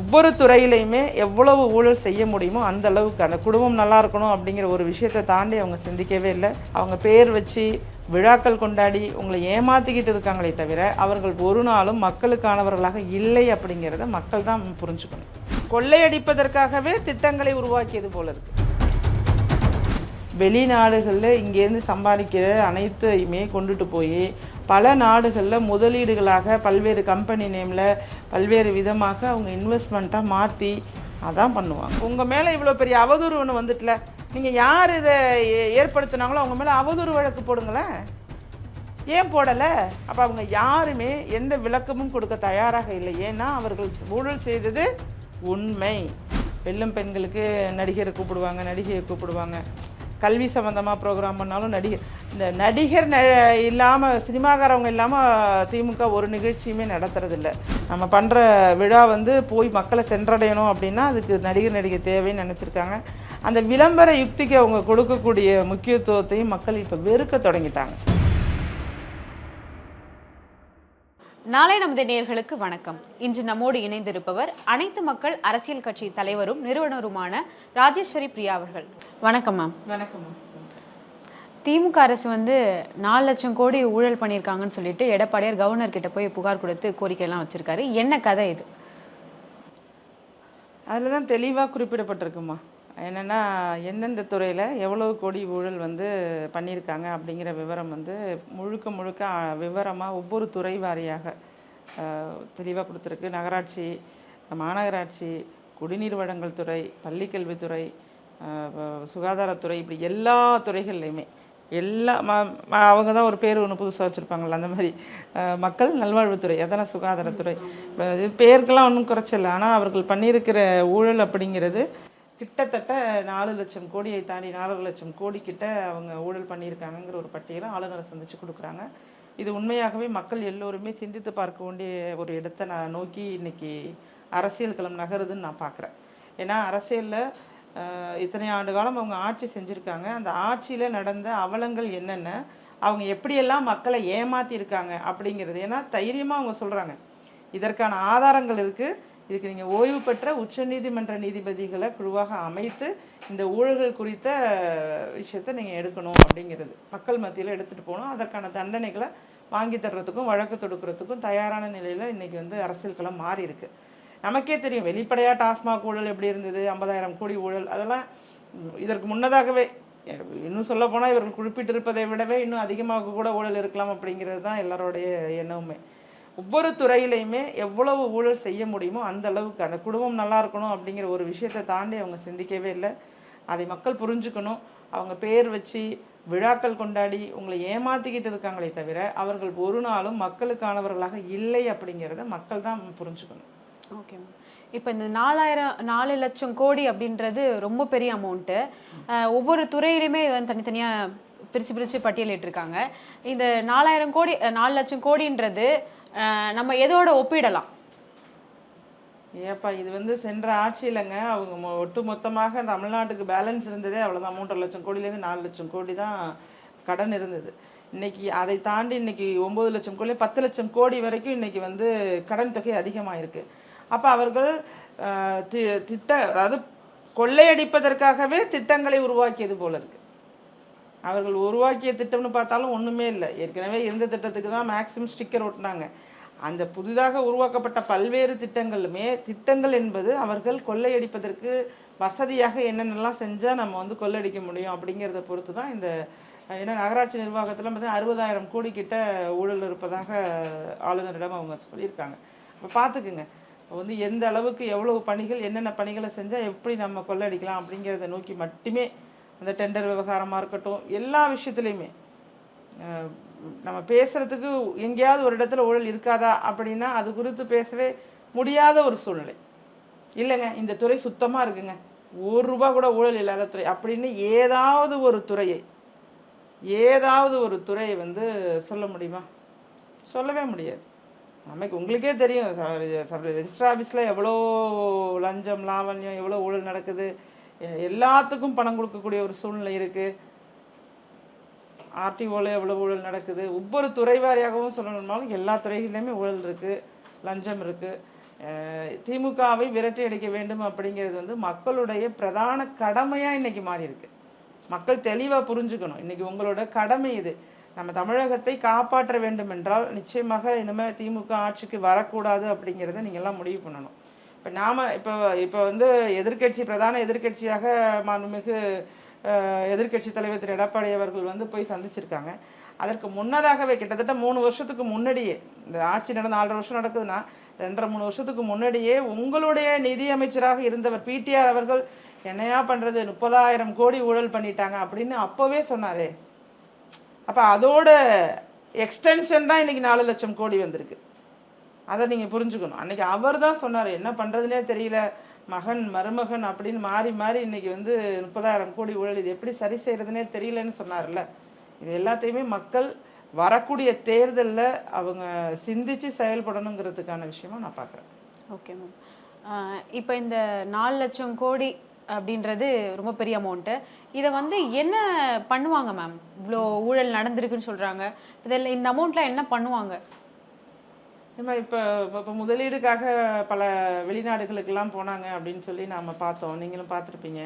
ஒவ்வொரு துறையிலையுமே எவ்வளவு ஊழல் செய்ய முடியுமோ அந்த அளவுக்கு அந்த குடும்பம் நல்லா இருக்கணும் அப்படிங்கிற ஒரு விஷயத்தை தாண்டி அவங்க சிந்திக்கவே இல்லை. அவங்க பேர் வச்சு விழாக்கள் கொண்டாடி உங்களை ஏமாத்திக்கிட்டு இருக்காங்களே தவிர அவர்கள் ஒரு நாளும் மக்களுக்கானவர்களாக இல்லை அப்படிங்கிறத மக்கள் தான் புரிஞ்சுக்கணும். கொள்ளையடிப்பதற்காகவே திட்டங்களை உருவாக்கியது போல இருக்குது வெளிநாடுகளில் இங்கேருந்து சம்பாதிக்கிற அனைத்தையுமே கொண்டுட்டு போய் பல நாடுகளில் முதலீடுகளாக பல்வேறு கம்பெனி நேமில் பல்வேறு விதமாக அவங்க இன்வெஸ்ட்மெண்ட்டாக மாற்றி அதான் பண்ணுவாங்க. உங்கள் மேலே இவ்வளோ பெரிய அவதூறு ஒன்று வந்துட்டல நீங்கள் யார் இதை ஏ- ஏற்படுத்துனாங்களோ அவங்க மேலே அவதூறு வழக்கு போடுங்களேன். ஏன் போடலை? அப்போ அவங்க யாருமே எந்த விளக்கமும் கொடுக்க தயாராக இல்லை. ஏன்னா அவர்கள் ஊழல் செய்தது உண்மை. வெள்ளம் பெண்களுக்கு நடிகரை கூப்பிடுவாங்க நடிகையை கூப்பிடுவாங்க. கல்வி சம்மந்தமாக ப்ரோக்ராம் பண்ணாலும் நடிகர் இந்த நடிகர் ந இல்லாமல் சினிமாக்காரவங்க இல்லாமல் திமுக ஒரு நிகழ்ச்சியுமே நடத்துறதில்ல. நம்ம பண்ணுற விழா வந்து போய் மக்களை சென்றடையணும் அப்படின்னா அதுக்கு நடிகர் நடிகை தேவைன்னு நினச்சிருக்காங்க. அந்த விளம்பர யுக்திக்கு அவங்க கொடுக்கக்கூடிய முக்கியத்துவத்தையும் மக்கள் இப்போ வெறுக்க தொடங்கிட்டாங்க. நாளை நமது நேயர்களுக்கு வணக்கம். இன்று நம்மோடு இணைந்திருப்பவர் அனைத்து மக்கள் அரசியல் கட்சி தலைவரும் நிறுவனருமான ராஜேஸ்வரி பிரியா அவர்கள். வணக்கம் மேம். வணக்கம் திமுக அரசு வந்து நாலு லட்சம் கோடி ஊழல் பண்ணியிருக்காங்கன்னு சொல்லிட்டு எடப்பாடியார் கவர்னர் கிட்ட போய் புகார் கொடுத்து கோரிக்கையெல்லாம் வச்சிருக்காரு. என்ன கதை இது? அதில் தான் தெளிவாக குறிப்பிடப்பட்டிருக்குமா? என்னென்னா எந்தெந்த துறையில் எவ்வளவு கோடி ஊழல் வந்து பண்ணியிருக்காங்க அப்படிங்கிற விவரம் வந்து முழுக்க முழுக்க விவரமாக ஒவ்வொரு துறை வாரியாக தெளிவாக கொடுத்துருக்கு. நகராட்சி மாநகராட்சி குடிநீர் வழங்கல் துறை பள்ளிக்கல்வித்துறை சுகாதாரத்துறை இப்படி எல்லா துறைகள்லையுமே எல்லா ம அவங்க தான் ஒரு பேர் ஒன்று புதுசாக வச்சுருப்பாங்கள்ல அந்த மாதிரி. மக்கள் நல்வாழ்வுத்துறை அதான சுகாதாரத்துறை. இப்ப இது பேருக்கெல்லாம் ஒன்றும் குறைச்சல ஆனால் அவர்கள் பண்ணியிருக்கிற ஊழல் அப்படிங்கிறது கிட்டத்தட்ட நாலு லட்சம் கோடியை தாண்டி நாலரை லட்சம் கோடி கிட்ட அவங்க ஊழல் பண்ணியிருக்காங்கங்கிற ஒரு பட்டியலை ஆளுநரை சந்திச்சு கொடுக்குறாங்க. இது உண்மையாகவே மக்கள் எல்லோருமே சிந்தித்து பார்க்க வேண்டிய ஒரு இடத்தை நான் நோக்கி இன்னைக்கு அரசியல் களம் நகருதுன்னு நான் பார்க்குறேன். ஏன்னா அரசியலில் இத்தனை ஆண்டு காலம் அவங்க ஆட்சி செஞ்சுருக்காங்க. அந்த ஆட்சியில் நடந்த அவலங்கள் என்னென்ன அவங்க எப்படியெல்லாம் மக்களை ஏமாற்றியிருக்காங்க அப்படிங்கிறது. ஏன்னா தைரியமாக அவங்க சொல்கிறாங்க இதற்கான ஆதாரங்கள் இருக்குது இதுக்கு நீங்கள் ஓய்வு பெற்ற உச்சநீதிமன்ற நீதிபதிகளை குழுவாக அமைத்து இந்த ஊழல்கள் குறித்த விஷயத்தை நீங்கள் எடுக்கணும் அப்படிங்கிறது. மக்கள் மத்தியில் எடுத்துகிட்டு போகணும். அதற்கான தண்டனைகளை வாங்கி தர்றதுக்கும் வழக்கு தொடுக்கிறதுக்கும் தயாரான நிலையில் இன்றைக்கி வந்து அரசியல்களம் மாறி இருக்கு. நமக்கே தெரியும் வெளிப்படையாக டாஸ்மாக் ஊழல் எப்படி இருந்தது ஐம்பதாயிரம் கோடி ஊழல் அதெல்லாம் இதற்கு முன்னதாகவே இன்னும் சொல்ல போனால் இவர்கள் குறிப்பிட்டிருப்பதை விடவே இன்னும் அதிகமாக கூட ஊழல் இருக்கலாம் அப்படிங்கிறது தான் எல்லாரோடைய எண்ணமுமே. ஒவ்வொரு துறையிலையுமே எவ்வளவு ஊழல் செய்ய முடியுமோ அந்த அளவுக்கு அந்த குடும்பம் நல்லா இருக்கணும் அப்படிங்கிற ஒரு விஷயத்தை தாண்டி அவங்க சிந்திக்கவே இல்லை. அதை மக்கள் புரிஞ்சுக்கணும். அவங்க பேர் வச்சு விழாக்கள் கொண்டாடி உங்களை ஏமாத்திக்கிட்டு இருக்காங்களே தவிர அவர்கள் ஒரு நாளும் மக்களுக்கானவர்களாக இல்லை அப்படிங்கிறத மக்கள் தான் புரிஞ்சுக்கணும். ஓகே இப்போ இந்த நாலாயிரம் நாலு லட்சம் கோடி அப்படின்றது ரொம்ப பெரிய அமௌண்ட்டு ஒவ்வொரு துறையிலுமே வந்து தனித்தனியாக பிரித்து பிரித்து பட்டியலிட்டிருக்காங்க. இந்த நாலாயிரம் கோடி நாலு லட்சம் கோடின்றது நம்ம எதோட ஒப்பிடலாம்? ஏப்பா இது வந்து சென்ற ஆட்சியிலங்க அவங்க மொ- ஒட்டு மொத்தமாக தமிழ்நாட்டுக்கு பேலன்ஸ் இருந்ததே அவ்வளோதான் மூன்றரை லட்சம் கோடியிலேருந்து நாலு லட்சம் கோடி தான் கடன் இருந்தது. இன்னைக்கு அதை தாண்டி இன்னைக்கு ஒம்பது லட்சம் கோடி பத்து லட்சம் கோடி வரைக்கும் இன்னைக்கு வந்து கடன் தொகை அதிகமாக இருக்குது அப்போ அவர்கள் தி- திட்ட அதாவது கொள்ளையடிப்பதற்காகவே திட்டங்களை உருவாக்கியது போல இருக்குது அவர்கள் உருவாக்கிய திட்டம்னு பார்த்தாலும் ஒன்றுமே இல்லை. ஏற்கனவே இருந்த திட்டத்துக்கு தான் மேக்ஸிமம் ஸ்டிக்கர் ஒட்டினாங்க. அந்த புதிதாக உருவாக்கப்பட்ட பல்வேறு திட்டங்களுமே திட்டங்கள் என்பது அவர்கள் கொள்ளையடிப்பதற்கு வசதியாக என்னென்னலாம் செஞ்சால் நம்ம வந்து கொள்ளையடிக்க முடியும் அப்படிங்கிறத பொறுத்து தான் இந்த ஏன்னா நகராட்சி நிர்வாகத்தில் பார்த்தீங்கன்னா அறுபதாயிரம் கோடி கிட்ட ஊழல் இருப்பதாக ஆளுநரிடம் அவங்க சொல்லியிருக்காங்க. இப்போ பார்த்துக்குங்க இப்போ வந்து எந்த அளவுக்கு எவ்வளவு பணிகள் என்னென்ன பணிகளை செஞ்சால் எப்படி நம்ம கொள்ளையடிக்கலாம் அப்படிங்கிறத நோக்கி மட்டுமே அந்த டெண்டர் விவகாரமாக இருக்கட்டும் எல்லா விஷயத்துலையுமே. நம்ம பேசுகிறதுக்கு எங்கேயாவது ஒரு இடத்துல ஊழல் இருக்காதா அப்படின்னா அது குறித்து பேசவே முடியாத ஒரு சூழ்நிலை. இல்லைங்க இந்த துறை சுத்தமாக இருக்குங்க. ஒரு ரூபா கூட ஊழல் இல்லாத துறை. அப்படின்னு ஏதாவது ஒரு துறையை ஏதாவது ஒரு துறையை வந்து சொல்ல முடியுமா? சொல்லவே முடியாது. நமக்கு உங்களுக்கே தெரியும் ரெஜிஸ்டர் ஆஃபீஸில் எவ்வளோ லஞ்சம் லாவண்யம் எவ்வளோ ஊழல் நடக்குது. எல்லாத்துக்கும் பணம் கொடுக்கக்கூடிய ஒரு சூழ்நிலை இருக்குது ஆர்டிஓவில் எவ்வளோ ஊழல் நடக்குது? ஒவ்வொரு துறை வாரியாகவும் சொல்லணும்னாலும் எல்லா துறைகளிலுமே ஊழல் இருக்குது லஞ்சம் இருக்குது திமுகவை விரட்டி அடிக்க வேண்டும் அப்படிங்கிறது வந்து மக்களுடைய பிரதான கடமையாக இன்றைக்கி மாறி இருக்கு. மக்கள் தெளிவாக புரிஞ்சுக்கணும். இன்னைக்கு உங்களோட கடமை இது. நம்ம தமிழகத்தை காப்பாற்ற வேண்டும் என்றால் நிச்சயமாக இனிமேல் திமுக ஆட்சிக்கு வரக்கூடாது அப்படிங்கிறத நீங்கள்லாம் முடிவு பண்ணணும். இப்போ நாம் இப்போ இப்போ வந்து எதிர்க்கட்சி பிரதான எதிர்க்கட்சியாக மாண்புமிகு எதிர்கட்சி எதிர்க்கட்சி தலைவர் திரு. எடப்பாடி அவர்கள் வந்து போய் சந்திச்சிருக்காங்க. அதற்கு முன்னதாகவே கிட்டத்தட்ட மூணு வருஷத்துக்கு முன்னாடியே இந்த ஆட்சி நடந்த நாலரை வருஷம் நடக்குதுன்னா ரெண்டரை மூணு வருஷத்துக்கு முன்னாடியே உங்களுடைய நிதி அமைச்சராக இருந்தவர் பிடிஆர் அவர்கள் என்னையா பண்ணுறது முப்பதாயிரம் கோடி ஊழல் பண்ணிட்டாங்க அப்படின்னு அப்போவே சொன்னாரே. அப்போ அதோட எக்ஸ்டென்ஷன் தான் இன்னைக்கு நாலு லட்சம் கோடி வந்திருக்கு. அதை நீங்கள் புரிஞ்சுக்கணும். அன்றைக்கி அவர் தான் சொன்னார் என்ன பண்ணுறதுனே தெரியல. மகன் மருமகன் அப்படின்னு மாறி மாறி இன்னைக்கு வந்து முப்பதாயிரம் கோடி ஊழல். இது எப்படி சரி செய்கிறதுனே தெரியலன்னு சொன்னார்ல. இது எல்லாத்தையுமே மக்கள் வரக்கூடிய தேர்தலில் அவங்க சிந்திச்சு செயல்படணுங்கிறதுக்கான விஷயமா நான் பார்க்குறேன். Okay ma'am. இப்போ இந்த நாலு லட்சம் கோடி அப்படின்றது ரொம்ப பெரிய அமௌண்ட்டு இதை வந்து என்ன பண்ணுவாங்க மேம்? இவ்வளோ ஊழல் நடந்திருக்குன்னு சொல்கிறாங்க இதில் இந்த அமௌண்ட்லாம் என்ன பண்ணுவாங்க? நம்ம இப்போ இப்போ முதலீடுக்காக பல வெளிநாடுகளுக்கெல்லாம் போனாங்க அப்படின்னு சொல்லி நாம் பார்த்தோம். நீங்களும் பார்த்துருப்பீங்க.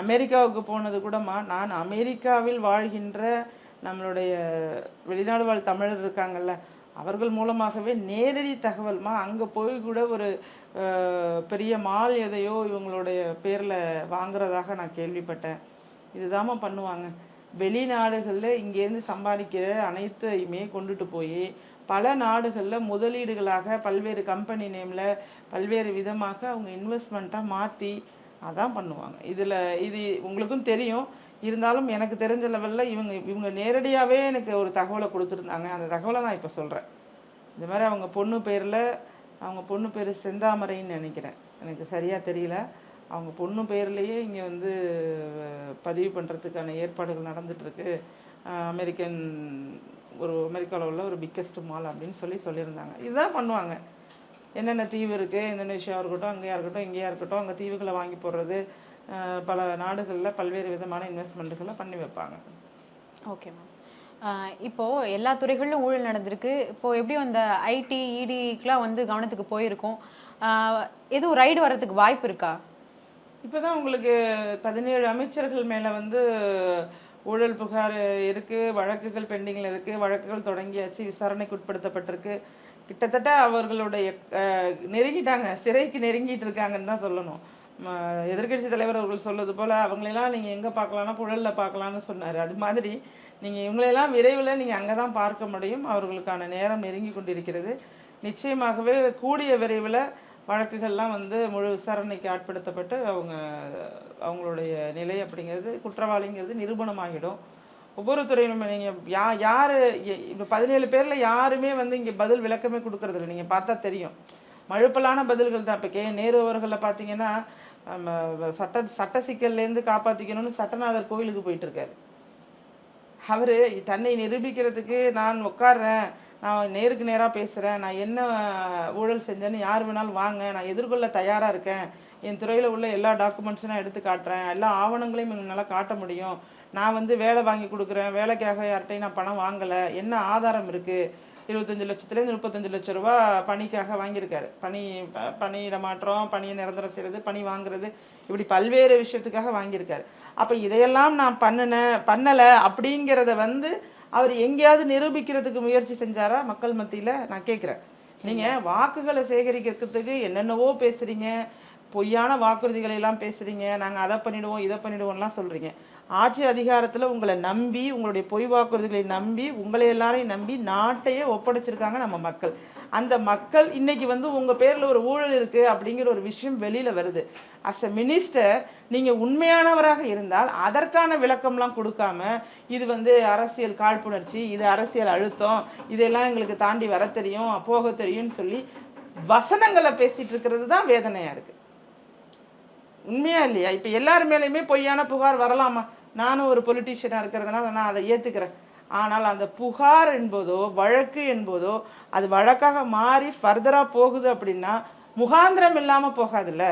அமெரிக்காவுக்கு போனது கூடமா நான் அமெரிக்காவில் வாழ்கின்ற நம்மளுடைய வெளிநாடு வாழ் தமிழர் இருக்காங்கல்ல அவர்கள் மூலமாகவே நேரடி தகவல்மா அங்கே போய் கூட ஒரு பெரிய மால் எதையோ இவங்களுடைய பேரில் வாங்குறதாக நான் கேள்விப்பட்டேன். இதுதாம்மா பண்ணுவாங்க. வெளிநாடுகளில் இங்கேருந்து சம்பாதிக்கிற அனைத்தையுமே கொண்டுட்டு போய் பல நாடுகளில் முதலீடுகளாக பல்வேறு கம்பெனி நேமில் பல்வேறு விதமாக அவங்க இன்வெஸ்ட்மெண்ட்டாக மாற்றி அதான் பண்ணுவாங்க. இதில் இது உங்களுக்கும் தெரியும். இருந்தாலும் எனக்கு தெரிஞ்ச லெவலில் இவங்க இவங்க நேரடியாகவே எனக்கு ஒரு தகவலை கொடுத்துருந்தாங்க. அந்த தகவலை நான் இப்போ சொல்கிறேன் இந்த மாதிரி அவங்க பொண்ணு பேரில் அவங்க பொண்ணு பேர் செந்தாமரைன்னு நினைக்கிறேன். எனக்கு சரியாக தெரியல. அவங்க பொண்ணு பேர்லேயே இங்கே வந்து பதிவு பண்ணுறதுக்கான ஏற்பாடுகள் நடந்துகிட்ருக்கு அமெரிக்கன் ஒரு அமெரிக்காவில் உள்ள ஒரு பிக்கெஸ்ட் மால் அப்படின்னு சொல்லி சொல்லியிருந்தாங்க. இதுதான் பண்ணுவாங்க. என்னென்ன தீவு இருக்குது இந்தோனேஷியா இருக்கட்டும் அங்கேயா இருக்கட்டும் இங்கேயா இருக்கட்டும் அங்கே தீவுகளை வாங்கி போடுறது பல நாடுகளில் பல்வேறு விதமான இன்வெஸ்ட்மெண்ட்டுகளை பண்ணி வைப்பாங்க. ஓகே மேம் இப்போ எல்லா துறைகளிலும் ஊழல் நடந்திருக்கு. இப்போ எப்படியும் அந்த ஐடி இடிக்கெலாம் வந்து கவனத்துக்கு போயிருக்கும். எதுவும் ரைடு வர்றதுக்கு வாய்ப்பு இருக்கா? இப்போதான் உங்களுக்கு பதினேழு அமைச்சர்கள் மேலே வந்து ஊழல் புகார் இருக்குது வழக்குகள் பெண்டிங்கில் இருக்குது வழக்குகள் தொடங்கியாச்சு விசாரணைக்கு உட்படுத்தப்பட்டிருக்கு. கிட்டத்தட்ட அவர்களுடைய நெருங்கிட்டாங்க சிறைக்கு நெருங்கிட்டு இருக்காங்கன்னு தான் சொல்லணும். எதிர்கட்சி தலைவர் அவர்கள் சொல்வது போல் அவங்களெல்லாம் நீங்கள் எங்கே பார்க்கலாம்னா புழலில் பார்க்கலான்னு சொன்னார். அது மாதிரி நீங்கள் இவங்களெல்லாம் விரைவில் நீங்கள் அங்கே தான் பார்க்க முடியும். அவர்களுக்கான நேரம் நெருங்கி கொண்டிருக்கிறது. நிச்சயமாகவே கூடிய விரைவில் வழக்குகள்லாம் வந்து முழு விசாரணைக்கு ஆட்படுத்தப்பட்டு அவங்க அவங்களுடைய நிலை அப்படிங்கிறது குற்றவாளிங்கிறது நிரூபணமாகிடும். ஒவ்வொரு துறையிலும் நீங்கள் யா யார் இப்போ பதினேழு பேரில் யாருமே வந்து இங்கே பதில் விளக்கமே கொடுக்கறதில்ல. நீங்கள் பார்த்தா தெரியும். மழுப்பலான பதில்கள் தான். இப்போ கே நேரு அவர்களை பார்த்தீங்கன்னா நம்ம சட்ட சட்ட சிக்கல்லேருந்து காப்பாற்றிக்கணும்னு சட்டநாதர் கோயிலுக்கு போயிட்டு இருக்காரு அவர் தன்னை நிரூபிக்கிறதுக்கு நான் உட்கார்றேன். நான் நேருக்கு நேராக பேசுகிறேன் நான் என்ன ஊழல் செஞ்சேன்னு யார் வேணாலும் வாங்க. நான் எதிர்கொள்ள தயாராக இருக்கேன். என் துறையில் உள்ள எல்லா டாக்குமெண்ட்ஸும் நான் எடுத்து காட்டுறேன். எல்லா ஆவணங்களையும் என்னால் காட்ட முடியும். நான் வந்து வேலை வாங்கி கொடுக்குறேன். வேலைக்காக யார்கிட்டையும் நான் பணம் வாங்கலை. என்ன ஆதாரம் இருக்குது இருபத்தஞ்சு லட்சத்துலேருந்து முப்பத்தஞ்சு லட்ச ரூபா பணிக்காக வாங்கியிருக்காரு. பணி பணியிட மாற்றம் பணியை நிரந்தரம் செய்கிறது பணி வாங்குறது இப்படி பல்வேறு விஷயத்துக்காக வாங்கியிருக்காரு. அப்போ இதையெல்லாம் நான் பண்ணினேன் பண்ணலை அப்படிங்கிறத வந்து அவர் எங்கேயாவது நிரூபிக்கிறதுக்கு முயற்சி செஞ்சாரா? மக்கள் மத்தியில் நான் கேட்குறேன் நீங்கள் வாக்குகளை சேகரிக்கிறதுக்கு என்னென்னவோ பேசுகிறீங்க பொய்யான வாக்குறுதிகளை எல்லாம் பேசுகிறீங்க நாங்கள் அதை பண்ணிடுவோம் இதை பண்ணிடுவோம்லாம் சொல்கிறீங்க ஆட்சி அதிகாரத்தில் உங்களை நம்பி உங்களுடைய பொய் வாக்குறுதிகளை நம்பி உங்களை எல்லாரையும் நம்பி நாட்டையே ஒப்படைச்சிருக்காங்க நம்ம மக்கள். அந்த மக்கள் இன்னைக்கு வந்து உங்கள் பேரில் ஒரு ஊழல் இருக்குது அப்படிங்கிற ஒரு விஷயம் வெளியில் வருது. அஸ் அ மினிஸ்டர் நீங்கள் உண்மையானவராக இருந்தால் அதற்கான விளக்கம்லாம் கொடுக்காம இது வந்து அரசியல் காழ்ப்புணர்ச்சி இது அரசியல் அழுத்தம் இதெல்லாம் எங்களுக்கு தாண்டி வர தெரியும் போக தெரியும்னு சொல்லி வசனங்களை பேசிட்டு இருக்கிறது தான் வேதனையாக இருக்குது உண்மையா இல்லையா? இப்போ எல்லார் மேலேயுமே பொய்யான புகார் வரலாமா? நானும் ஒரு பொலிட்டீஷியனாக இருக்கிறதுனால நான் அதை ஏற்றுக்கிறேன் ஆனால் அந்த புகார் என்பதோ வழக்கு என்பதோ அது வழக்காக மாறி ஃபர்தராக போகுது அப்படின்னா முகாந்திரம் இல்லாமல் போகாதுல்ல?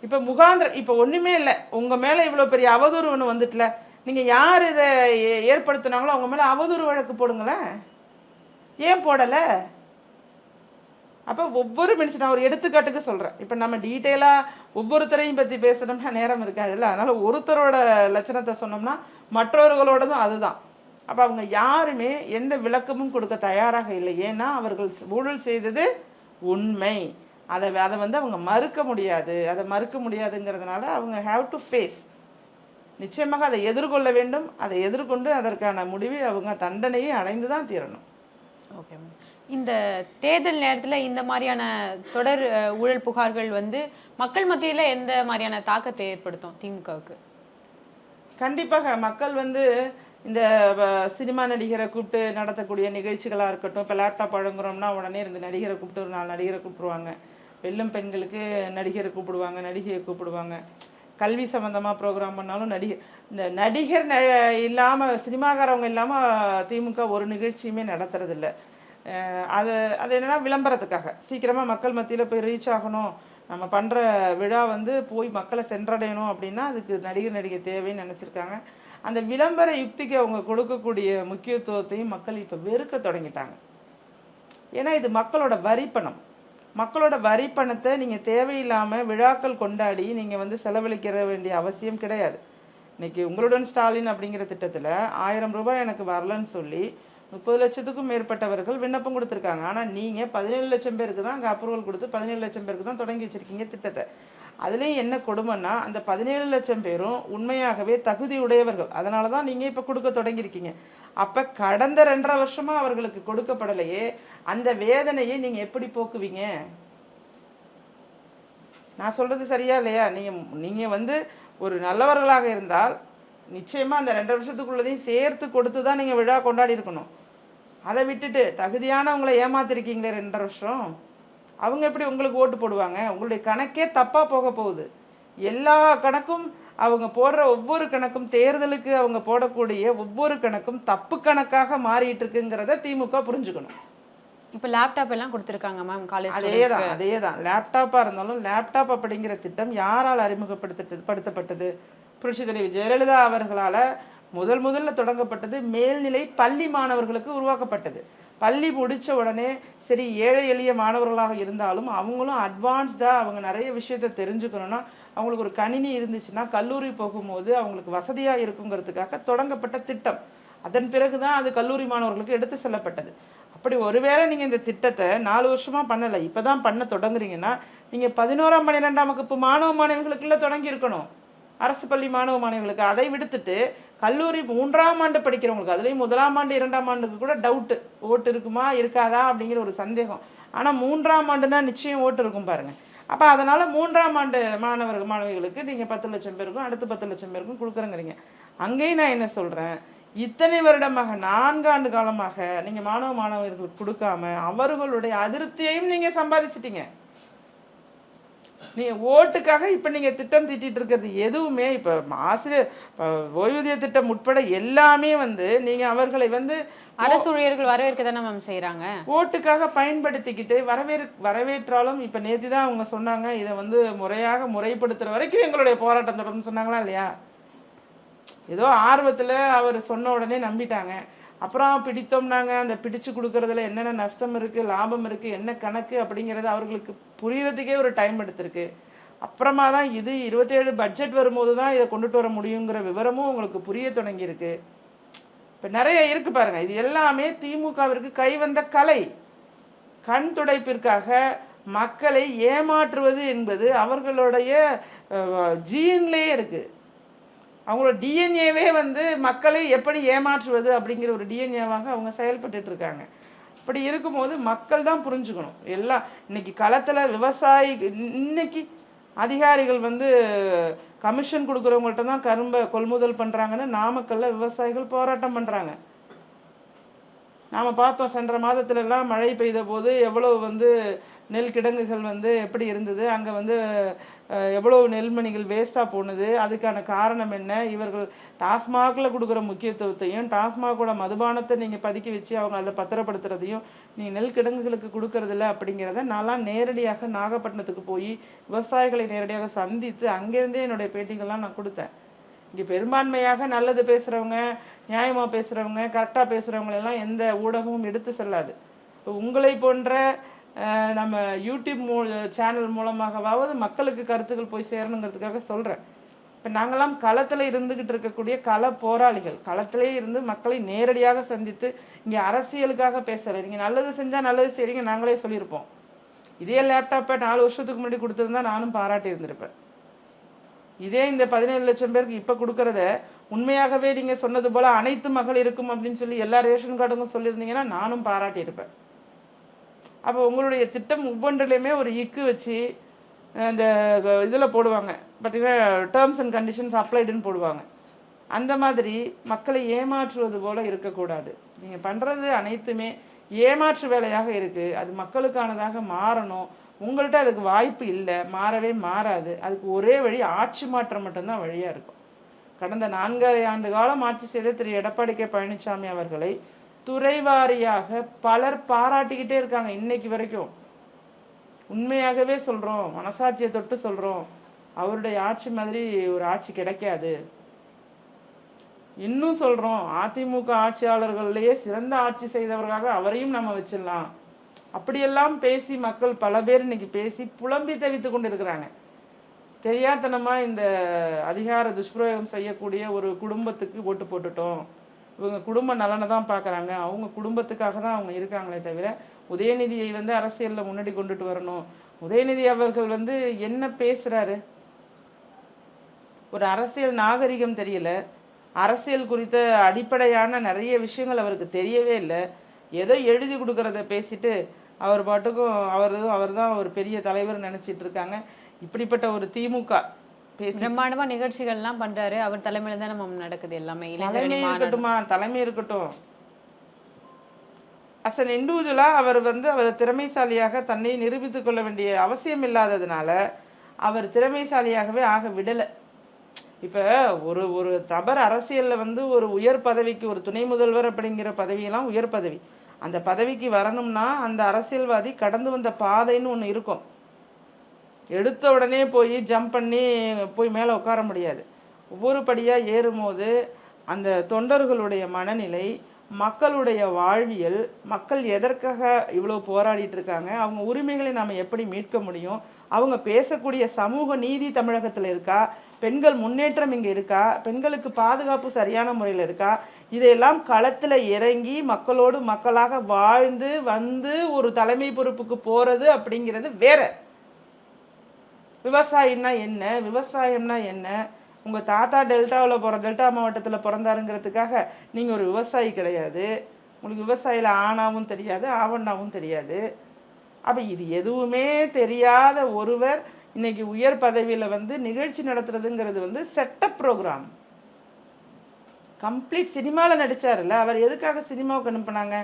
இப்போ முகாந்திரம் இப்போ ஒன்றுமே இல்லை. உங்கள் மேலே இவ்வளோ பெரிய அவதூறு ஒன்று வந்துட்டுல. நீங்கள் யார் இதை ஏ- ஏற்படுத்துனாங்களோ அவங்க மேலே அவதூறு வழக்கு போடுங்களேன். ஏன் போடலை? அப்போ ஒவ்வொரு மனுஷன் நான் ஒரு எடுத்துக்காட்டுக்கு சொல்கிறேன் இப்போ நம்ம டீட்டெயிலாக ஒவ்வொருத்தரையும் பற்றி பேசணும்னா நேரம் இருக்காதுல்ல அதனால் ஒருத்தரோட லட்சணத்தை சொன்னோம்னா மற்றவர்களோடதும் அதுதான். அப்போ அவங்க யாருமே எந்த விளக்கமும் கொடுக்க தயாராக இல்லை. ஏன்னா அவர்கள் ஊழல் செய்தது உண்மை. அதை அதை வந்து அவங்க மறுக்க முடியாது. அதை மறுக்க முடியாதுங்கிறதுனால அவங்க ஹாவ் டு ஃபேஸ் நிச்சயமாக அதை எதிர்கொள்ள வேண்டும். அதை எதிர்கொண்டு அதற்கான முடிவை அவங்க தண்டனையை அடைந்து தான் தீரணும். ஓகே மேம் இந்த தேர்தல் நேரத்தில் இந்த மாதிரியான தொடர் ஊழல் புகார்கள் வந்து மக்கள் மத்தியில் எந்த மாதிரியான தாக்கத்தை ஏற்படுத்தும் திமுகவுக்கு? கண்டிப்பாக மக்கள் வந்து இந்த சினிமா நடிகரை கூப்பிட்டு நடத்தக்கூடிய நிகழ்ச்சிகளாக இருக்கட்டும் இப்போ லேப்டாப் வழங்குறோம்னா உடனே ரெண்டு நடிகரை கூப்பிட்டு ஒரு நாலு நடிகரை கூப்பிடுவாங்க. வெள்ளும் பெண்களுக்கு நடிகரை கூப்பிடுவாங்க நடிகையை கூப்பிடுவாங்க. கல்வி சம்மந்தமாக ப்ரோக்ராம் பண்ணாலும் நடிகர் இந்த நடிகர் ந இல்லாமல் சினிமாக்காரவங்க இல்லாமல் திமுக ஒரு நிகழ்ச்சியுமே நடத்துறதில்ல. அது அது என்னன்னா விளம்பரத்துக்காக. சீக்கிரமாக மக்கள் மத்தியில் போய் ரீச் ஆகணும். நம்ம பண்ணுற விழா வந்து போய் மக்களை சென்றடையணும் அப்படின்னா அதுக்கு நடிகர் நடிகை தேவைன்னு நினச்சிருக்காங்க. அந்த விளம்பர யுக்திக்கு அவங்க கொடுக்கக்கூடிய முக்கியத்துவத்தையும் மக்கள் இப்போ வெறுக்க தொடங்கிட்டாங்க. ஏன்னா இது மக்களோட வரிப்பணம். மக்களோட வரிப்பணத்தை நீங்கள் தேவையில்லாமல் விழாக்கள் கொண்டாடி நீங்கள் வந்து செலவழிக்கிற வேண்டிய அவசியம் கிடையாது. இன்னைக்கு உங்களுடன் ஸ்டாலின் அப்படிங்கிற திட்டத்தில் ஆயிரம் ரூபாய் எனக்கு வரலன்னு சொல்லி முப்பது லட்சத்துக்கும் மேற்பட்டவர்கள் விண்ணப்பம் கொடுத்துருக்காங்க. ஆனால் நீங்கள் பதினேழு லட்சம் பேருக்கு தான் அங்கே அப்ரூவல் கொடுத்து பதினேழு லட்சம் பேருக்கு தான் தொடங்கி வச்சிருக்கீங்க திட்டத்தை. அதுலேயும் என்ன கொடுமைன்னா அந்த பதினேழு லட்சம் பேரும் உண்மையாகவே தகுதி உடையவர்கள். அதனால தான் நீங்கள் இப்போ கொடுக்க தொடங்கியிருக்கீங்க. அப்போ கடந்த ரெண்டரை வருஷமாக அவர்களுக்கு கொடுக்கப்படலையே. அந்த வேதனையை நீங்கள் எப்படி போக்குவீங்க? நான் சொல்கிறது சரியா இல்லையா? நீங்கள் நீங்கள் வந்து ஒரு நல்லவர்களாக இருந்தால் நிச்சயமா அந்த ரெண்டு வருஷத்துக்குள்ளதையும் சேர்த்து கொடுத்து தான் நீங்க விழா கொண்டாடி இருக்கணும். அதை விட்டுட்டு தகுதியானவங்களை ஏமாத்திருக்கீங்களே ரெண்டரை வருஷம். அவங்க எப்படி உங்களுக்கு ஓட்டு போடுவாங்க? உங்களுடைய கணக்கே தப்பா போக போகுது. எல்லா கணக்கும் அவங்க போடுற ஒவ்வொரு கணக்கும் தேர்தலுக்கு அவங்க போடக்கூடிய ஒவ்வொரு கணக்கும் தப்பு கணக்காக மாறிட்டு இருக்குங்கிறத திமுக புரிஞ்சுக்கணும். இப்ப லேப்டாப் எல்லாம் கொடுத்துருக்காங்க மேம் காலேஜ் அதே தான் அதே தான். லேப்டாப்பாக இருந்தாலும் லேப்டாப் அப்படிங்கிற திட்டம் யாரால் அறிமுகப்படுத்தது படுத்தப்பட்டது? புரட்சி தலைவி ஜெயலலிதா அவர்களால் முதல் முதல்ல தொடங்கப்பட்டது மேல்நிலை பள்ளி மாணவர்களுக்கு உருவாக்கப்பட்டது. பள்ளி முடிச்ச உடனே சரி ஏழை எளிய மாணவர்களாக இருந்தாலும் அவங்களும் அட்வான்ஸ்டாக அவங்க நிறைய விஷயத்தை தெரிஞ்சுக்கணும்னா அவங்களுக்கு ஒரு கணினி இருந்துச்சுன்னா கல்லூரி போகும்போது அவங்களுக்கு வசதியாக இருக்குங்கிறதுக்காக தொடங்கப்பட்ட திட்டம். அதன் பிறகு தான் அது கல்லூரி மாணவர்களுக்கு எடுத்து செல்லப்பட்டது. அப்படி ஒருவேளை நீங்கள் இந்த திட்டத்தை நாலு வருஷமா பண்ணலை இப்போ தான் பண்ண தொடங்குறீங்கன்னா நீங்கள் பதினோராம் பன்னிரெண்டாம் வகுப்பு மாணவ மாணவிகளுக்குள்ள தொடங்கி இருக்கணும். அரசு பள்ளி மாணவ மாணவிகளுக்கு அதை விடுத்துட்டு கல்லூரி மூன்றாம் ஆண்டு படிக்கிறவங்களுக்கு அதுலேயும் முதலாம் ஆண்டு இரண்டாம் ஆண்டுக்கு கூட டவுட்டு ஓட்டு இருக்குமா இருக்காதா அப்படிங்கிற ஒரு சந்தேகம். ஆனால் மூன்றாம் ஆண்டுனா நிச்சயம் ஓட்டு இருக்கும் பாருங்கள் அப்போ அதனால் மூன்றாம் ஆண்டு மாணவர்கள் மாணவிகளுக்கு நீங்கள் பத்து லட்சம் பேருக்கும் அடுத்து பத்து லட்சம் பேருக்கும் கொடுக்குறங்கிறீங்க. அங்கேயும் நான் என்ன சொல்கிறேன் இத்தனை வருடமாக நான்கு ஆண்டு காலமாக நீங்கள் மாணவ மாணவர்களுக்கு கொடுக்காம அவர்களுடைய அதிருப்தியையும் நீங்கள் சம்பாதிச்சிட்டீங்க. நீங்க ஓட்டுக்காக இப்ப நீங்க திட்டம் தீட்டிட்டு இருக்கிறது எதுவுமே இப்ப ஆசிரியர் ஓய்வூதிய திட்டம் உட்பட எல்லாமே வந்து நீங்க அவர்களை வந்து அரசு ஊழியர்கள் வரவேற்க தானே மேம் செய்றாங்க? ஓட்டுக்காக பயன்படுத்திக்கிட்டு வரவேற் வரவேற்றாலும் இப்ப நேத்தி தான் அவங்க சொன்னாங்க இதை வந்து முறையாக முறைப்படுத்துற வரைக்கும் எங்களுடைய போராட்டம் தொடரும் சொன்னாங்களா இல்லையா? ஏதோ ஆர்வத்துல அவர் சொன்ன உடனே நம்பிட்டாங்க. அப்புறம் பிடித்தோம்னாங்க அந்த பிடிச்சு கொடுக்கறதுல என்னென்ன நஷ்டம் இருக்குது லாபம் இருக்குது என்ன கணக்கு அப்படிங்கிறது அவர்களுக்கு புரியறதுக்கே ஒரு டைம் எடுத்திருக்கு. அப்புறமா தான் இது இருபத்தேழு பட்ஜெட் வரும்போது தான் இதை கொண்டுட்டு வர முடியுங்கிற விவரமும் உங்களுக்கு புரிய தொடங்கியிருக்கு. இப்போ நிறைய இருக்கு பாருங்க. இது எல்லாமே திமுகவிற்கு கைவந்த கலை. கண் துடைப்பிற்காக மக்களை ஏமாற்றுவது என்பது அவர்களுடைய ஜீன்லேயே இருக்குது அவங்களோட டிஎன்ஏவே வந்து மக்களை எப்படி ஏமாற்றுவது அப்படிங்கிற ஒரு டிஎன்ஏவாக அவங்க செயல்பட்டு இருக்காங்க அப்படி இருக்கும்போது மக்கள் தான் புரிஞ்சுக்கணும். எல்லாம் இன்னைக்கு களத்தில் விவசாயி இன்னைக்கு அதிகாரிகள் வந்து கமிஷன் கொடுக்குறவங்கள்ட்ட தான் கரும்பை கொள்முதல் பண்ணுறாங்கன்னு நாமக்கல்ல விவசாயிகள் போராட்டம் பண்ணுறாங்க நாம் பார்த்தோம் சென்ற மாதத்துலலாம் மழை பெய்த போது எவ்வளோ வந்து நெல் கிடங்குகள் வந்து எப்படி இருந்தது? அங்கே வந்து எவ்வளோ எவ்வளவு நெல்மணிகள் வேஸ்ட்டாக போனது? அதுக்கான காரணம் என்ன? இவர்கள் டாஸ்மாகில் கொடுக்குற முக்கியத்துவத்தையும் டாஸ்மாகோட மதுபானத்தை நீங்கள் பதுக்கி வச்சு அவங்க அதை பத்திரப்படுத்துறதையும் நீங்கள் நெல் கிடங்குகளுக்கு கொடுக்கறதில்ல அப்படிங்கிறத நான்லாம் நேரடியாக நாகப்பட்டினத்துக்கு போய் விவசாயிகளை நேரடியாக சந்தித்து அங்கேருந்தே என்னுடைய பேட்டிகள்லாம் நான் கொடுத்தேன். இங்கே பெரும்பான்மையாக நல்லது பேசுகிறவங்க நியாயமாக பேசுகிறவங்க கரெக்டாக பேசுகிறவங்களெல்லாம் எந்த ஊடகமும் எடுத்து செல்லாது. இப்போ உங்களை போன்ற நம்ம யூடியூப் மூ சேனல் மூலமாகவாவது மக்களுக்கு கருத்துக்கள் போய் சேரணுங்கிறதுக்காக சொல்கிறேன் இப்போ நாங்களாம் களத்தில் இருந்துக்கிட்டு இருக்கக்கூடிய கள போராளிகள். களத்திலே இருந்து மக்களை நேரடியாக சந்தித்து இங்கே அரசியலுக்காக பேசலை நீங்கள் நல்லது செஞ்சால் நல்லது செய்றீங்க நாங்களே சொல்லியிருப்போம். இதே லேப்டாப்பை நாலு வருஷத்துக்கு முன்னாடி கொடுத்துருந்தா நானும் பாராட்டி இருந்திருப்பேன். இதே இந்த பதினேழு லட்சம் பேருக்கு இப்போ கொடுக்கறத உண்மையாகவே நீங்கள் சொன்னது போல் அனைத்து மகளிருக்கும் அப்படின்னு சொல்லி எல்லா ரேஷன் கார்டுக்கும் சொல்லியிருந்தீங்கன்னா நானும் பாராட்டியிருப்பேன். அப்போ உங்களுடைய திட்டம் ஒவ்வொன்றிலையுமே ஒரு இக்கு வச்சு அந்த இதில் போடுவாங்க. பார்த்தீங்கன்னா டேர்ம்ஸ் அண்ட் கண்டிஷன்ஸ் அப்ளைடுன்னு போடுவாங்க. அந்த மாதிரி மக்களை ஏமாற்றுவது போல் இருக்கக்கூடாது. நீங்கள் பண்ணுறது அனைத்துமே ஏமாற்று வேலையாக இருக்குது அது மக்களுக்கானதாக மாறணும். உங்கள்கிட்ட அதுக்கு வாய்ப்பு இல்லை. மாறவே மாறாது. அதுக்கு ஒரே வழி ஆட்சி மாற்றம் மட்டும்தான் வழியாக இருக்கும். கடந்த நான்கரை ஆண்டு காலம் ஆட்சி செய்த திரு. எடப்பாடி கே. பழனிசாமி அவர்களை துறைவாரியாக பலர் பாராட்டிக்கிட்டே இருக்காங்க இன்னைக்கு வரைக்கும். உண்மையாகவே சொல்றோம் மனசாட்சியை தொட்டு சொல்றோம் அவருடைய ஆட்சி மாதிரி ஒரு ஆட்சி கிடைக்காது. இன்னும் சொல்றோம் அதிமுக ஆட்சியாளர்கள்லேயே சிறந்த ஆட்சி செய்தவர்களாக அவரையும் நம்ம வச்சிடலாம். அப்படியெல்லாம் பேசி மக்கள் பல பேர் இன்னைக்கு பேசி புலம்பி தவித்து கொண்டு இருக்கிறாங்க தெரியாத்தனமா இந்த அதிகார துஷ்பிரயோகம் செய்யக்கூடிய ஒரு குடும்பத்துக்கு ஓட்டு போட்டுட்டோம். இவங்க குடும்ப நலனை தான் பார்க்குறாங்க. அவங்க குடும்பத்துக்காக தான் அவங்க இருக்காங்களே தவிர உதயநிதியை வந்து அரசியலில் முன்னாடி கொண்டுட்டு வரணும். உதயநிதி அவர்கள் வந்து என்ன பேசுறாரு? ஒரு அரசியல் நாகரிகம் தெரியல. அரசியல் குறித்த அடிப்படையான நிறைய விஷயங்கள் அவருக்கு தெரியவே இல்லை. ஏதோ எழுதி கொடுக்கறத பேசிட்டு அவர் பாட்டுக்கும் அவர் அவர் தான் ஒரு பெரிய தலைவர் நினைச்சிட்டு இருக்காங்க. இப்படிப்பட்ட ஒரு திமுக பிரம்மாண்டமா நிகழ்ச்சிகள்லாம் பண்றாரு. அவர் தலைமையில தான் நம்ம நடக்குது எல்லாமே. தலைமை இருக்கட்டுமா? தலைமை இருக்கட்டும். அஸ் அன் இண்டிவிஜுவலா அவர் வந்து அவர் திறமைசாலியாக தன்னை நிரூபித்துக் கொள்ள வேண்டிய அவசியம் இல்லாததுனால அவர் திறமைசாலியாகவே ஆக விடலை. இப்போ ஒரு ஒரு நபர் அரசியலில் வந்து ஒரு உயர் பதவிக்கு ஒரு துணை முதல்வர் அப்படிங்கிற பதவியெல்லாம் உயர் பதவி. அந்த பதவிக்கு வரணும்னா அந்த அரசியல்வாதி கடந்து வந்த பாதைன்னு ஒன்று இருக்கும். எடுத்த உடனே போய் ஜம்ப் பண்ணி போய் மேலே உட்கார முடியாது. ஒவ்வொரு படியாக ஏறும்போது அந்த தொண்டர்களுடைய மனநிலை மக்களுடைய வாழ்வியல் மக்கள் எதற்காக இவ்வளோ போராடிட்டு இருக்காங்க அவங்க உரிமைகளை நாம் எப்படி மீட்க முடியும் அவங்க பேசக்கூடிய சமூக நீதி தமிழகத்தில் இருக்கா பெண்கள் முன்னேற்றம் இங்கே இருக்கா பெண்களுக்கு பாதுகாப்பு சரியான முறையில் இருக்கா இதையெல்லாம் களத்தில் இறங்கி மக்களோடு மக்களாக வாழ்ந்து வந்து ஒரு தலைமை பொறுப்புக்கு போகிறது அப்படிங்கிறது வேற. விவசாயம்னா என்ன? விவசாயம்னா என்ன? உங்கள் தாத்தா டெல்டாவில் பிற டெல்டா மாவட்டத்தில் பிறந்தாருங்கிறதுக்காக நீங்கள் ஒரு விவசாயி கிடையாது. உங்களுக்கு விவசாயியில் ஆணாவும் தெரியாது ஆவண்ணாவும் தெரியாது. அப்போ இது எதுவுமே தெரியாத ஒருவர் இன்னைக்கு உயர் பதவியில் வந்து நிகழ்ச்சி நடத்துறதுங்கிறது வந்து செட்டப் ப்ரோக்ராம் கம்ப்ளீட் சினிமாவில் நடித்தார்ல அவர் எதுக்காக சினிமாவுக்கு அனுப்புனாங்க?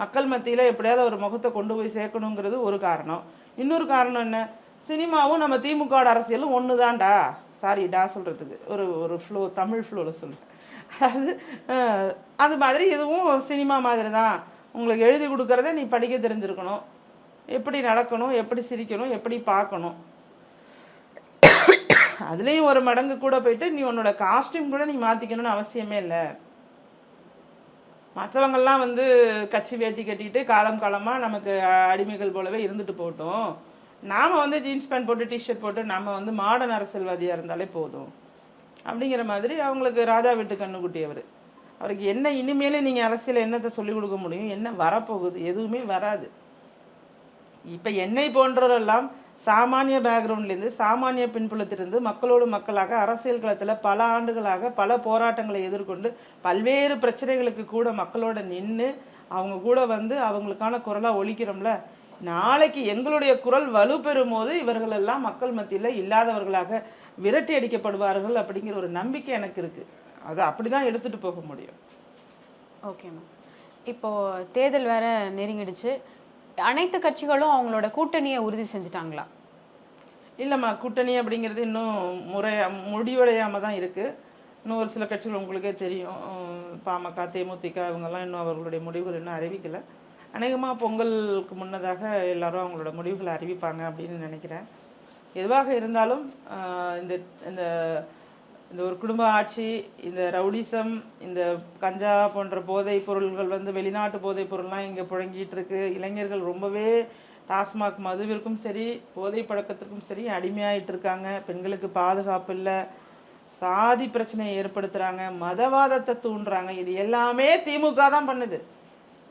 மக்கள் மத்தியில் எப்படியாவது ஒரு முகத்தை கொண்டு போய் சேர்க்கணுங்கிறது ஒரு காரணம். இன்னொரு காரணம் என்ன? சினிமாவும் நம்ம திமுக அரசியலும் ஒன்று தான்டா சாரி டா சொல்கிறதுக்கு ஒரு ஒரு ஃப்ளோ தமிழ் ஃப்ளோவில் சொல்கிறேன் அது அது மாதிரி இதுவும் சினிமா மாதிரி தான் உங்களுக்கு எழுதி கொடுக்குறத நீ படிக்க தெரிஞ்சிருக்கணும். எப்படி நடக்கணும் எப்படி சிரிக்கணும் எப்படி பார்க்கணும். அதுலேயும் ஒரு மடங்கு கூட போயிட்டு நீ உன்னோட காஸ்டியூம் கூட நீ மாற்றிக்கணும்னு அவசியமே இல்லை. மற்றவங்கெல்லாம் வந்து கட்சி வேட்டி கட்டிட்டு காலம் காலமாக நமக்கு அடிமைகள் போலவே இருந்துட்டு போகட்டும். நாம் வந்து ஜீன்ஸ் பேண்ட் போட்டு டிஷர்ட் போட்டு நம்ம வந்து மாடர்ன் அரசியல்வாதியாக இருந்தாலே போதும். அப்படிங்கிற மாதிரி அவங்களுக்கு ராஜா வீட்டு கண்ணுக்குட்டி அவர். அவருக்கு என்ன இனிமேலே நீங்கள் அரசியல் என்னத்தை சொல்லிக் கொடுக்க முடியும்? என்ன வரப்போகுது? எதுவுமே வராது. இப்போ என்னை போன்றவரெல்லாம் சாமானிய பேக்ரவுண்ட்லேருந்து சாமானிய பின்புலத்திலிருந்து மக்களோடு மக்களாக அரசியல் களத்தில் பல ஆண்டுகளாக பல போராட்டங்களை எதிர்கொண்டு பல்வேறு பிரச்சனைகளுக்கு கூட மக்களோட நின்று அவங்க கூட வந்து அவங்களுக்கான குரலாக ஒழிக்கிறோம்ல நாளைக்கு எங்களுடைய குரல் வலுப்பெறும் போது இவர்கள் எல்லாம் மக்கள் மத்தியில் இல்லாதவர்களாக விரட்டி அடிக்கப்படுவார்கள் அப்படிங்கிற ஒரு நம்பிக்கை எனக்கு இருக்குது அதை அப்படி தான் எடுத்துகிட்டு போக முடியும். ஓகே மேம் இப்போ தேர்தல் வேற நெருங்கிடுச்சு. அனைத்து கட்சிகளும் அவங்களோட கூட்டணியை உறுதி செஞ்சுட்டாங்களா? இல்லைம்மா கூட்டணி அப்படிங்கிறது இன்னும் முறையா முடிவடையாமல் தான் இருக்குது இன்னும் ஒரு சில கட்சிகள் உங்களுக்கே தெரியும். பாமக தேமுதிக இவங்கெல்லாம் இன்னும் அவர்களுடைய முடிவுகள் இன்னும் அறிவிக்கலை. அநேகமாக பொங்கலுக்கு முன்னதாக எல்லாரும் அவங்களோட முடிவுகளை அறிவிப்பாங்க அப்படின்னு நினைக்கிறேன். எதுவாக இருந்தாலும் இந்த இந்த இந்த ஒரு குடும்ப ஆட்சி இந்த ரவுடிசம் இந்த கஞ்சா போன்ற போதைப் பொருள்கள் வந்து வெளிநாட்டு போதைப் பொருள்லாம் இங்கே புழங்கிட்டு இருக்கு இளைஞர்கள் ரொம்பவே டாஸ்மாக் மதுவிற்கும் சரி போதை பழக்கத்திற்கும் சரி அடிமையாயிட்டு இருக்காங்க பெண்களுக்கு பாதுகாப்பு இல்லை. சாதி பிரச்சனையை ஏற்படுத்துகிறாங்க மதவாதத்தை தூண்டுறாங்க. இது எல்லாமே திமுக தான் பண்ணுது.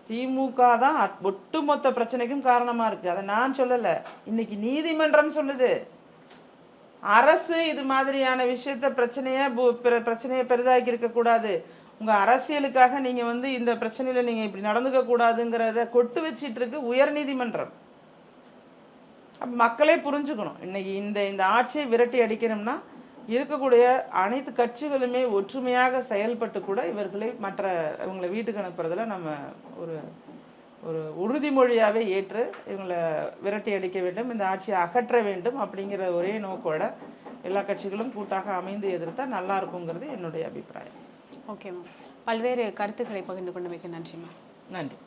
திமுக தான் ஒட்டுமொத்த பிரச்சனைக்கும் காரணமா இருக்கு. அதை நான் சொல்லல. இன்னைக்கு நீதிமன்றம் சொல்லுது. அரசு இது மாதிரியான விஷயத்த பிரச்சனைய பு- பிரச்சனையை பெரிதாக்கி இருக்க கூடாது. உங்க அரசியலுக்காக நீங்க வந்து இந்த பிரச்சனையில நீங்க இப்படி நடந்துக்க கூடாதுங்கிறத கொட்டு வச்சிட்டு இருக்கு உயர் நீதிமன்றம். அப்ப மக்களே புரிஞ்சுக்கணும். இன்னைக்கு இந்த இந்த ஆட்சியை விரட்டி அடிக்கணும்னா இருக்கக்கூடிய அனைத்து கட்சிகளுமே ஒற்றுமையாக செயல்பட்டு கூட இவர்களை மற்ற இவங்களை வீட்டுக்கு அனுப்புறதுல நம்ம ஒரு ஒரு உறுதிமொழியாவே ஏற்று இவங்களை விரட்டி அடிக்க வேண்டும் இந்த ஆட்சியை அகற்ற வேண்டும் அப்படிங்கிற ஒரே நோக்கோட எல்லா கட்சிகளும் கூட்டாக அமைந்து எதிர்த்தா நல்லா இருக்குங்கிறது என்னுடைய அபிப்பிராயம். Okay ma'am. பல்வேறு கருத்துக்களை பகிர்ந்து கொண்டமைக்கு நன்றி மேம். நன்றி.